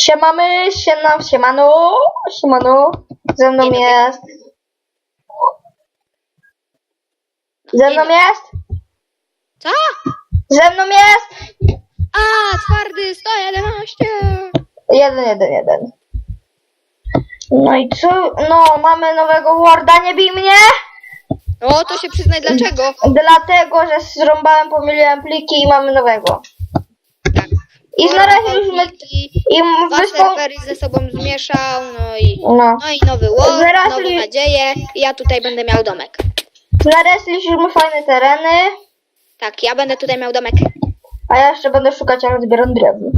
Siemamy, siema, siemano, siemano. Ze mną Dzień jest... Ze mną jest? Co? Ze mną jest? A, twardy 111. Jeden, jeden, jeden. No i co? No, mamy nowego Worda, nie bij mnie! O, to się przyznaj dlaczego. Dlatego, że zrąbałem, pomyliłem pliki i mamy nowego. I znaleźliśmy... I I dwa wyspą... serwery ze sobą zmieszał, no i... No. No i nowy ład, Znaleźli- nowe nadzieje. I ja tutaj będę miał domek. Znaleźliśmy fajne tereny, Tak, ja będę tutaj miał domek. a ja jeszcze będę szukać, jak zbieram drewno.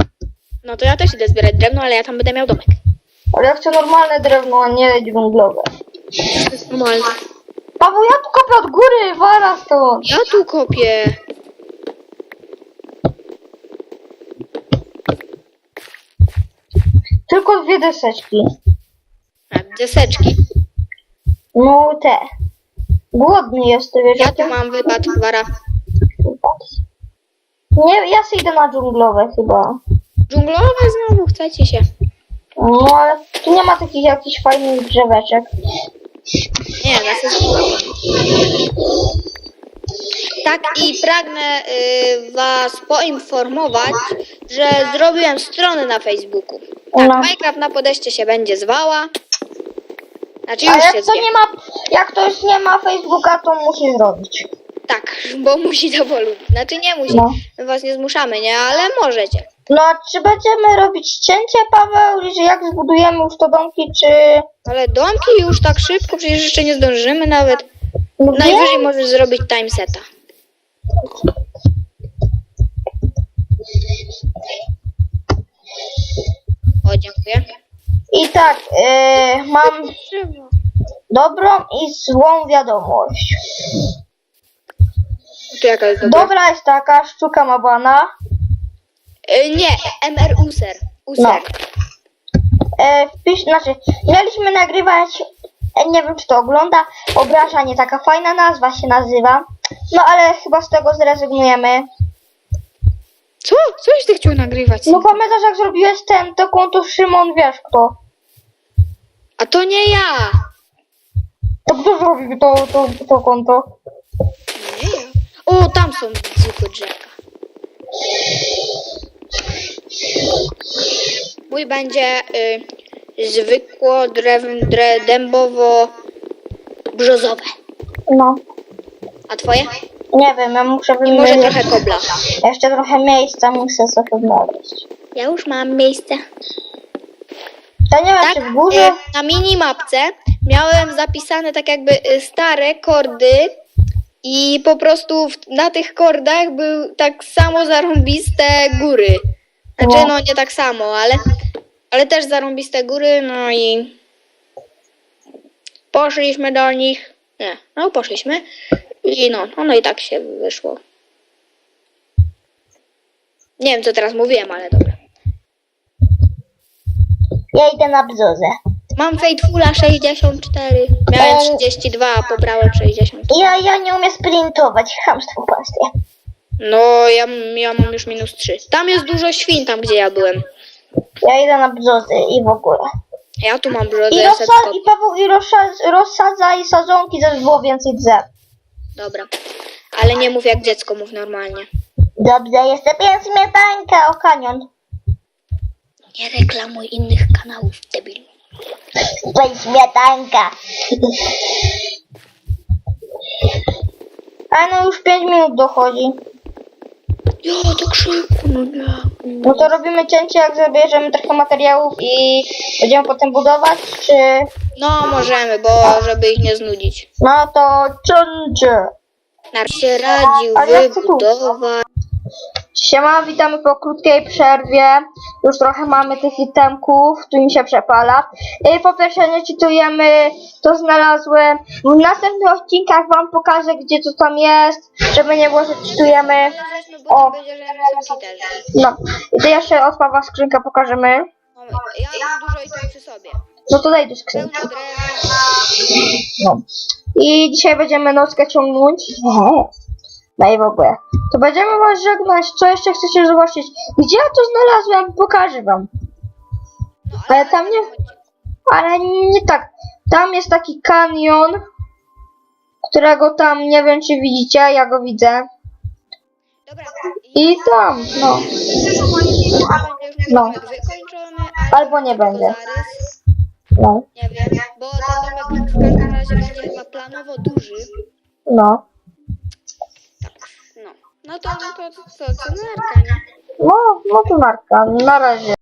No to ja też idę zbierać drewno, ale ja tam będę miał domek. Ale ja chcę normalne drewno, a nie dżunglowe. To jest normalne. Paweł, ja tu kopię od góry, wara stąd. Ja tu kopię. Tylko dwie deseczki. A, deseczki. No te. Głodny jestem, wiesz Ja tu mam wypad, wara. Nie, ja sobie idę na dżunglowe chyba. Dżunglowe znowu, chcecie się. No ale tu nie ma takich jakichś fajnych drzeweczek. Nie, na. Tak i pragnę y, Was poinformować, że zrobiłem stronę na Facebooku. Tak. Minecraft na podejście się będzie zwała. Znaczy A już się jak to zwie. nie ma, jak ktoś nie ma Facebooka, to musi zrobić. Tak, bo musi to polubić. Znaczy nie musi, No. my Was nie zmuszamy, nie? Ale możecie. No a czy będziemy robić cięcie, Paweł, że jak zbudujemy już to domki, czy... Ale domki już tak szybko, przecież jeszcze nie zdążymy nawet. No Najwyżej wiem. możesz zrobić timeseta. Dziękuję. I tak, yy, mam dobrą i złą wiadomość. Tu jaka jest dobra? Dobra jest taka, sztuka ma bana. Y, nie, MR User. User. No. E, wpisz, znaczy, mieliśmy nagrywać, e, nie wiem czy to ogląda, obrażanie, taka fajna nazwa się nazywa. No ale chyba z tego zrezygnujemy. Co? Coś ty chciał nagrywać? No pamiętasz jak zrobiłeś ten, to konto Szymon, wiesz kto? A to nie ja. To kto zrobił to, to, to konto? Nie ja. O, tam są zwykłe drzewka. Mój będzie y, zwykło drew, dre, dębowo brzozowe. No, A twoje? Nie wiem, ja muszę I może trochę kobla. jeszcze trochę miejsca, muszę sobie znaleźć. Ja już mam miejsce. To nie wiem Tak, czy w górze, y, na minimapce miałem zapisane tak jakby y, stare kordy i po prostu w, na tych kordach był tak samo zarąbiste góry. Znaczy No. no nie tak samo, ale, ale też zarąbiste góry, no i poszliśmy do nich. Nie, no poszliśmy i no, no, no i tak się wyszło. Nie wiem co teraz mówiłem, ale dobra. ja idę na bzozę. Mam Fatefula 64. Miałem 32, a pobrałem 60. Ja, ja nie umiem sprintować, chamstwo pastie. No, ja, ja mam już minus 3. Tam jest dużo świn, tam gdzie ja byłem. Ja idę na bzozy i w ogóle. Ja tu mam I, rozsa- i Paweł i rozsa- rozsadzaj sadzonki, żeby było więcej drzew. Dobra. Ale nie mów jak dziecko, mów normalnie. Dobrze, jestem pies śmietanka, o kanion. Nie reklamuj innych kanałów, debil. Weź śmietanka. A no już 5 minut dochodzi. Jo, tak szybko, no nie. No to robimy cięcie, jak zabierzemy trochę materiałów i będziemy potem budować, czy... No, możemy, bo żeby ich nie znudzić. No to cięcie. Narcy się radził Ale ja chcę tu. wybudować. Siema, witamy po krótkiej przerwie. Już trochę mamy tych itemków, tu mi się przepala. I po pierwsze nie czytujemy, to znalazłem. W następnych odcinkach wam pokażę, gdzie to tam jest, żeby nie było, że czytujemy. O. No, i to jeszcze odpawa skrzynkę pokażemy. No, Ja mam dużo i to przy sobie. No to daj do skrzynki. No. I dzisiaj będziemy nockę ciągnąć. Ehe. No i w ogóle. To będziemy was żegnać. Co jeszcze chcecie zobaczyć? Gdzie ja to znalazłem? Pokażę wam. No, Ale tam nie-. Ale nie tak. Tam jest taki kanion, którego tam nie wiem czy widzicie, ja go widzę. Dobra. I tam, no. no. Albo nie będzie. No. Nie wiem, bo ten domek każdym razie będzie chyba planowo duży. No. No. No to, no to co, co, co narka, nie? No, no to narka. Na razie.